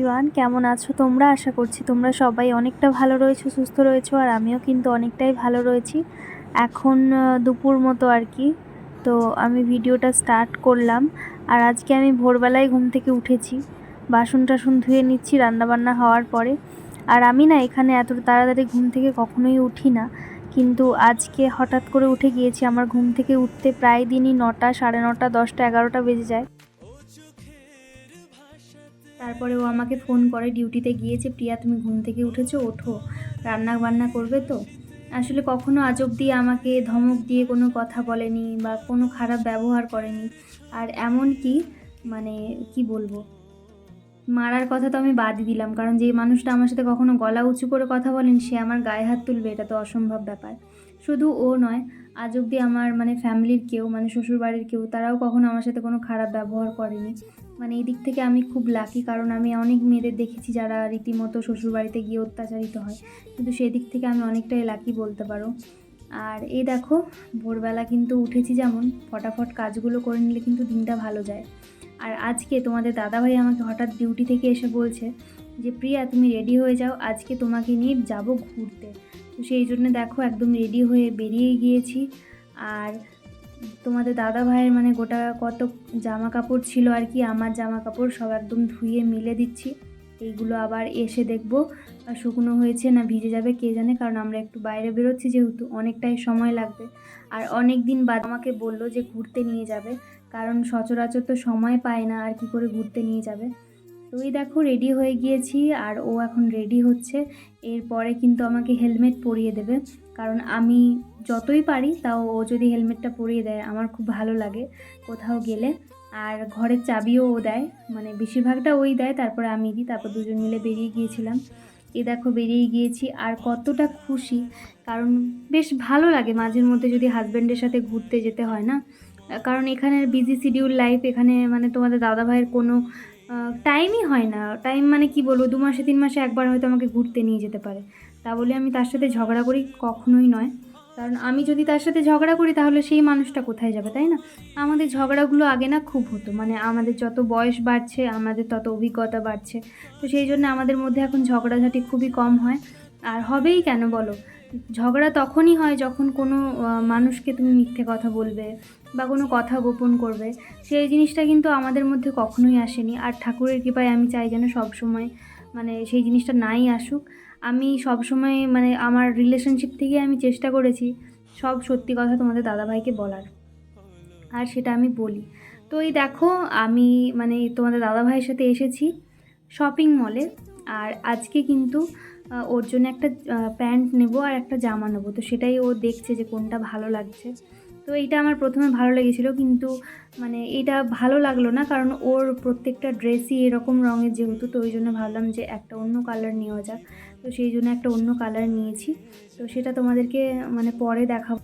Everyone কেমন আছো তোমরা? আশা করছি তোমরা সবাই অনেকটা ভালো রয়েছো, সুস্থ রয়েছো, আর আমিও কিন্তু অনেকটাই ভালো রয়েছি। এখন দুপুর মতো আর কি, তো আমি ভিডিওটা স্টার্ট করলাম। আর আজকে আমি ভোরবেলায় ঘুম থেকে উঠেছি, বাসন টাসন ধুয়ে নিচ্ছি, রান্নাবান্না হওয়ার পরে। আর আমি না এখানে এত তাড়াতাড়ি ঘুম থেকে কখনোই উঠি না, কিন্তু আজকে হঠাৎ করে উঠে গিয়েছি, আমার ঘুম থেকে উঠতে প্রায় দিনই নটা, সাড়ে নটা, দশটা, এগারোটা বেজে যায়। তারপরে ও আমাকে ফোন করে, ডিউটিতে গিয়েছে। প্রিয়া, তুমি ঘুম থেকে উঠেছো, ওঠো। রান্না বান্না করবে তো? আসলে কখনো আজ অব্দি আমাকে ধমক দিয়ে কোনো কথা বলেনি বা কোনো খারাপ ব্যবহার করেনি। আর এমন কি মানে কি বলব? মারার কথা তো আমি বাদ দিলাম, কারণ যে মানুষটা আমার সাথে কখনো গলা উঁচু করে কথা বলেন, সে আমার গায়ে হাত তুলবে, এটা তো অসম্ভব ব্যাপার। শুধু ও নয় আজ অবধি আমার মানে ফ্যামিলির কেউ মানে শ্বশুরবাড়ির কেউ, তারাও কখনো আমার সাথে কোনো খারাপ ব্যবহার করেনি। মানে এই দিক থেকে আমি খুব লাকি কারণ আমি অনেক মেয়েদের দেখেছি যারা রীতিমতো শ্বশুরবাড়িতে গিয়ে অত্যাচারিত হয়। কিন্তু সেই দিক থেকে আমি অনেকটাই লাকি বলতে পারো। আর এই দেখো, ভোরবেলা কিন্তু উঠেছি যেমন, ফটাফট কাজগুলো করে নিলে কিন্তু দিনটা ভালো যায়। আর আজকে তোমাদের দাদাভাই আমাকে হঠাৎ ডিউটি থেকে এসে বলছে যে, প্রিয়া, তুমি রেডি হয়ে যাও, আজকে তোমাকে নিয়ে যাব ঘুরতে। তো সেই জন্য দেখো একদম রেডি হয়ে বেরিয়ে গিয়েছি। আর তোমাদের দাদা ভাইয়ের মানে গোটা কত জামা কাপড় ছিল আর কি, আমার জামা কাপড় সব একদম ধুয়ে মিলে দিচ্ছি। এইগুলো আবার এসে দেখব শুকনো হয়েছে না ভিজে যাবে কে জানে, কারণ আমরা একটু বাইরে বেরোচ্ছি যেহেতু অনেকটাই সময় লাগবে। আর অনেক দিন বাদ আমাকে বলল যে ঘুরতে নিয়ে যাবে, কারণ সচরাচর তো সময় পায় না আর কি করে ঘুরতে নিয়ে যাবে। তো এই দেখো রেডি হয়ে গিয়েছি আর ও এখন রেডি হচ্ছে। এরপরে কিন্তু আমাকে হেলমেট পরিয়ে দেবে। কারণ আমি যতই পারি তাও ও যদি হেলমেটটা পরিয়ে দেয়, আমার খুব ভালো লাগে কোথাও গেলে। আর ঘরের চাবিও ও দেয় মানে বেশিরভাগটা ওই দেয়, তারপরে আমি দিই, তারপর দুজন মিলে বেরিয়ে গিয়েছিলাম। এ দেখো বেরিয়ে গিয়েছি আর কতটা খুশি, কারণ বেশ ভালো লাগে মাঝের মধ্যে যদি হাজব্যান্ডের সাথে ঘুরতে যেতে হয় না। কারণ এখানের বিজি শিডিউল লাইফ এখানে মানে তোমাদের দাদা ভাইয়ের কোনো টাইমই হয় না। টাইম মানে কি বলব? দু মাসে, তিন মাসে একবার হয়তো আমাকে ঘুরতে নিয়ে যেতে পারে। তা বলে আমি তার সাথে ঝগড়া করি কখনোই নয়। কারণ আমি যদি তার সাথে ঝগড়া করি, তাহলে সেই মানুষটা কোথায় যাবে, তাই না? আমাদের ঝগড়াগুলো আগে না খুব হতো। মানে আমাদের যত বয়স বাড়ছে, আমাদের তত অভিজ্ঞতা বাড়ছে। তো সেই জন্য আমাদের মধ্যে এখন ঝগড়াঝাটি খুবই কম হয়। আর হবেই কেন বলো? ঝগড়া তখনই হয় যখন কোনো মানুষকে তুমি মিথ্যে কথা বলবে বা কোনো কথা গোপন করবে। সেই জিনিসটা কিন্তু আমাদের মধ্যে কখনোই আসেনি। আর ঠাকুরের কৃপায় আমি চাই যেন সবসময় মানে সেই জিনিসটা নাই আসুক। আমি সবসময় মানে আমার রিলেশনশিপ থেকে আমি চেষ্টা করেছি সব সত্যি কথা তোমাদের দাদাভাইকে বলার। আর সেটা আমি বলি। তো এই দেখো, আমি মানে তোমাদের দাদাভাইয়ের সাথে এসেছি শপিং মলে আর আজকে কিন্তু ওর জন্য একটা প্যান্ট নেব আর একটা জামা নেব। তো সেটাই ও দেখছে যে কোনটা ভালো লাগছে। তো এইটা আমার প্রথমে ভালো লেগেছিল, কিন্তু মানে এটা ভালো লাগল না, কারণ ওর প্রত্যেকটা ড্রেসই এরকম রঙের যেহেতু, তো ওই জন্য ভাবলাম যে একটা অন্য কালার নেওয়া যাক। তো সেই জন্য একটা অন্য কালার নিয়েছি। তো সেটা তোমাদেরকে মানে পরে দেখাবো।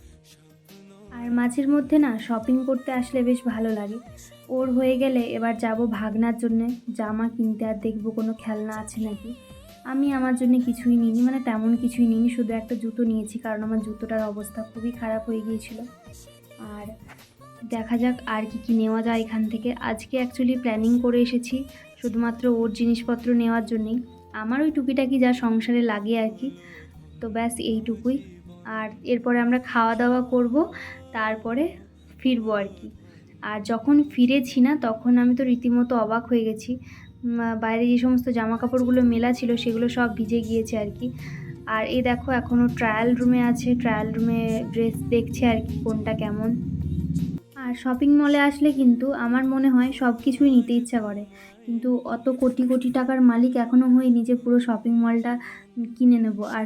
আর মাঝের মধ্যে না শপিং করতে আসলে বেশ ভালো লাগে। ওর হয়ে গেলে এবার যাব ভাগনার জন্য। জামা কিনতে আর দেখব কোনো খেলনা আছে নাকি? আমি আমার জন্য কিছুই নিইনি মানে তেমন কিছুই নিইনি, শুধু একটা জুতো নিয়েছি, কারণ আমার জুতোটার অবস্থা খুবই খারাপ হয়ে গিয়েছিল। আর দেখা যাক আর কি কি নেওয়া যায় এখান থেকে। আজকে অ্যাকচুয়ালি প্ল্যানিং করে এসেছি, শুধুমাত্র ওর জিনিসপত্র নেওয়ার জন্যেই। আমার ওই টুকিটাকি যা সংসারে লাগে আর কি, তো ব্যাস এইটুকুই। আর এরপরে আমরা খাওয়া দাওয়া করব, তারপরে ফিরবো আর কি। আর যখন ফিরেছি না, তখন আমি তো রীতিমতো অবাক হয়ে গেছি বাইরে যে সমস্ত জামা কাপড়গুলো মেলা ছিল সেগুলো সব ভিজে গিয়েছে আর কি। আর এই দেখো এখনও ট্রায়াল রুমে আছে ট্রায়াল রুমে ড্রেস দেখছে আর কি কোনটা কেমন। আর শপিং মলে আসলে কিন্তু আমার মনে হয় সব কিছুই নিতে ইচ্ছা করে। কিন্তু অত কোটি কোটি টাকার মালিক এখনও হয়নি যে পুরো শপিং মলটা কিনে নেব। আর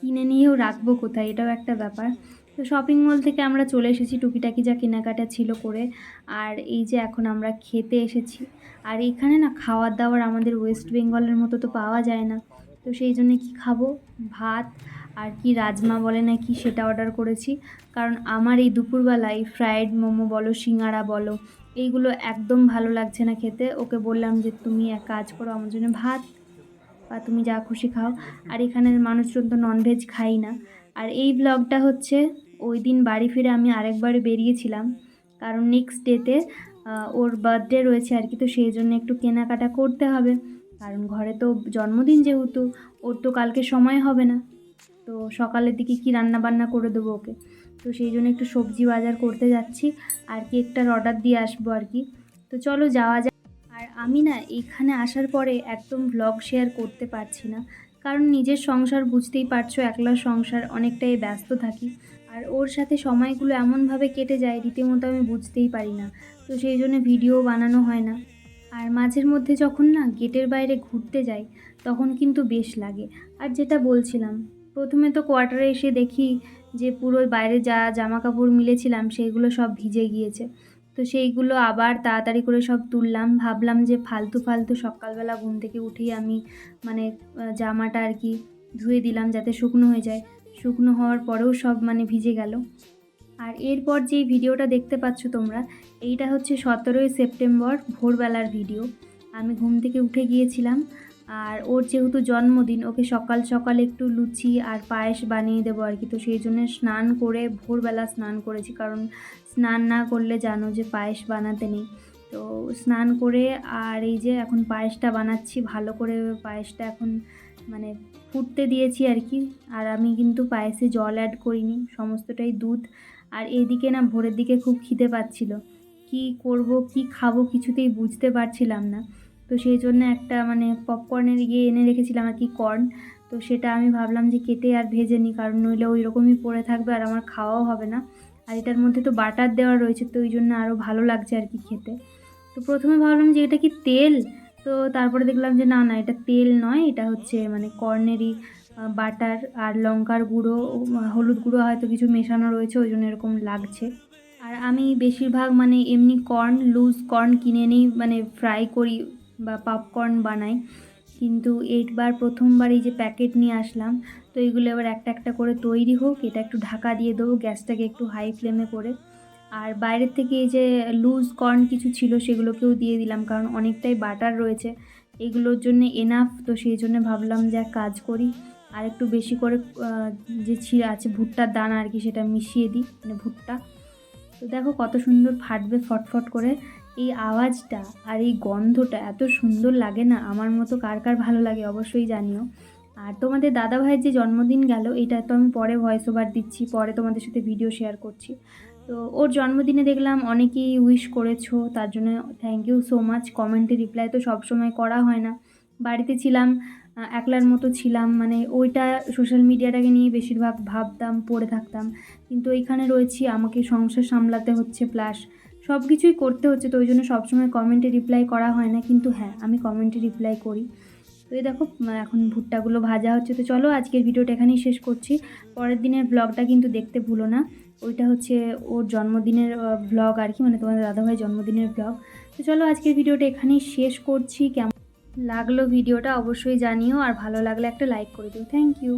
কিনে নিয়েও রাখব কোথায়, এটাও একটা ব্যাপার। তো শপিং মল থেকে আমরা চলে এসেছি, টুকিটাকি যা কেনাকাটা ছিল করে। আর এই যে এখন আমরা খেতে এসেছি। আর এখানে না খাওয়ার দাওয়ার আমাদের ওয়েস্ট বেঙ্গলের মতো তো পাওয়া যায় না। তো সেই জন্য কি খাব? ভাত আর কি রাজমা বলে না কি সেটা অর্ডার করেছি। কারণ আমার এই দুপুরবেলায় ফ্রায়েড মোমো বলো, সিঙ্গারা বলো, এইগুলো একদম ভালো লাগছে না খেতে। ওকে বললাম যে, তুমি এক কাজ করো, আমার জন্য ভাত বা তুমি যা খুশি খাও। আর এখানের মানুষজন তো ননভেজ খাই না। আর এই ব্লগটা হচ্ছে ওই দিন বাড়ি ফিরে আমি আরেকবার বেরিয়েছিলাম। কারণ নেক্সট ডেতে ওর বার্থডে রয়েছে আর কি, তো সেই জন্য একটু কেনাকাটা করতে হবে। কারণ ঘরে তো জন্মদিন যেহেতু, ওর তো কালকে সময় হবে না। তো সকালের দিকে কি রান্না বান্না করে দেবো ওকে? তো সেই জন্য একটু সবজি বাজার করতে যাচ্ছি আর কেকটার অর্ডার দিয়ে আসব আর কি। তো চলো যাওয়া যাক। আর আমি না এইখানে আসার পরে একদম ব্লগ শেয়ার করতে পারছি না। কারণ নিজের সংসার বুঝতেই পারছ, একলা সংসার অনেকটাই ব্যস্ত থাকি। আর ওর সাথে সময়গুলো এমনভাবে কেটে যায়, রীতিমতো আমি বুঝতেই পারি না। তো সেই জন্য ভিডিও বানানো হয় না। আর মাঝের মধ্যে যখন না গেটের বাইরে ঘুরতে যাই, তখন কিন্তু বেশ লাগে। আর যেটা বলছিলাম, প্রথমে তো কোয়ার্টারে এসে দেখি যে পুরো বাইরে যা জামা কাপড় মিলেছিলাম সেইগুলো সব ভিজে গিয়েছে। তো সেইগুলো আবার তাড়াতাড়ি করে সব তুললাম। ভাবলাম যে ফালতু ফালতু সকালবেলা ঘুম থেকে উঠেই আমি মানে জামাটা আর কি ধুয়ে দিলাম যাতে শুকনো হয়ে যায়। শুকনো হওয়ার পরেও সব মানে ভিজে গেল। আর এরপর যেই ভিডিওটা দেখতে পাচ্ছ তোমরা, এইটা হচ্ছে সতেরোই সেপ্টেম্বর ভোরবেলার ভিডিও। আমি ঘুম থেকে উঠে গিয়েছিলাম আর ওর যেহেতু জন্মদিন, ওকে সকাল সকাল একটু লুচি আর পায়েস বানিয়ে দেবো আর কি। তো সেই জন্য স্নান করে ভোরবেলা স্নান করেছি। কারণ স্নান না করলে জানো যে পায়েস বানাতে নেই। তো স্নান করে আর এই যে এখন পায়েসটা বানাচ্ছি, ভালো করে পায়েসটা এখন মানে ফুটতে দিয়েছি আর কি। আর আমি কিন্তু পায়েসে জল অ্যাড করিনি, সমস্তটাই দুধ। আর এইদিকে না ভোরের দিকে খুব খিদে পাচ্ছিল। কি করব, কি খাব কিছুতেই বুঝতে পারছিলাম না। তো সেই জন্য একটা মানে পপকর্নের ইয়ে এনে রেখেছিলাম আর কি কর্ন তো সেটা আমি ভাবলাম যে কেটে আর ভেজে নিই, কারণ নইলে ওই রকমই পড়ে থাকবে আর আমার খাওয়াও হবে না। আর এটার মধ্যে তো বাটার দেওয়া রয়েছে, তো ওই জন্য আরও ভালো লাগছে আর কি খেতে। তো প্রথমে ভাবলাম যে এটা কি তেল? তো তারপরে দেখলাম যে না না, এটা তেল নয়, এটা হচ্ছে মানে কর্নেরই বাটার আর লঙ্কার গুঁড়ো, হলুদ গুঁড়ো হয়তো কিছু মেশানো রয়েছে, ওই জন্য এরকম লাগছে। আর আমি বেশিরভাগ মানে এমনি কর্ন লুজ কর্ন কিনে নিই মানে ফ্রাই করি বা পপকর্ন বানাই। কিন্তু এইবার প্রথমবার এই যে প্যাকেট নিয়ে আসলাম, তো এইগুলো এবার একটা একটা করে তৈরি হোক, এটা একটু ঢাকা দিয়ে দেবো, গ্যাসটাকে একটু হাই ফ্লেমে করে। আর বাইরের থেকে এই যে লুজ কর্ন কিছু ছিল, সেগুলোকেও দিয়ে দিলাম, কারণ অনেকটাই বাটার রয়েছে। এগুলোর জন্য এনাফ তো সেই জন্য ভাবলাম যে কাজ করি, আর একটু বেশি করে যে ছিঁড়ে আছে ভুট্টার দানা আর কি, সেটা মিশিয়ে দিই মানে ভুট্টা। তো দেখো কত সুন্দর ফাটবে ফটফট করে। এই আওয়াজটা আর এই গন্ধটা এত সুন্দর লাগে না? আমার মতো কার কার ভালো লাগে অবশ্যই জানিও। আর তোমাদের দাদা ভাইয়ের যে জন্মদিন গেল, এটা তো আমি পরে ভয়েস ওভার দিচ্ছি, পরে তোমাদের সাথে ভিডিও শেয়ার করছি। তো ওর জন্মদিনে দেখলাম অনেকেই উইশ করেছ, তার জন্য থ্যাংক ইউ সো মাচ কমেন্টে রিপ্লাই তো সবসময় করা হয় না। বাড়িতে ছিলাম একলার মতো ছিলাম মানে ওইটা সোশ্যাল মিডিয়াটাকে নিয়ে বেশিরভাগ ভাবতাম, পড়ে থাকতাম। কিন্তু এইখানে রয়েছি, আমাকে সংসার সামলাতে হচ্ছে প্লাস সব কিছুই করতে হচ্ছে, তো ওই জন্য সবসময় কমেন্টে রিপ্লাই করা হয় না, কিন্তু হ্যাঁ আমি কমেন্টে রিপ্লাই করি। তো এই দেখো এখন ভুট্টাগুলো ভাজা হচ্ছে, তো চলো আজকের ভিডিওটা এখানেই শেষ করছি। পরের দিনের ব্লগটা কিন্তু দেখতে ভুলো না, ওইটা হচ্ছে ওর জন্মদিনের ব্লগ আর কি মানে তোমাদের দাদাভাই জন্মদিনের ব্লগ তো চলো আজকের ভিডিওটা এখানেই শেষ করছি, কেমন লাগল ভিডিওটা অবশ্যই জানিও, আর ভালো লাগলে একটা লাইক করে দিও। Thank you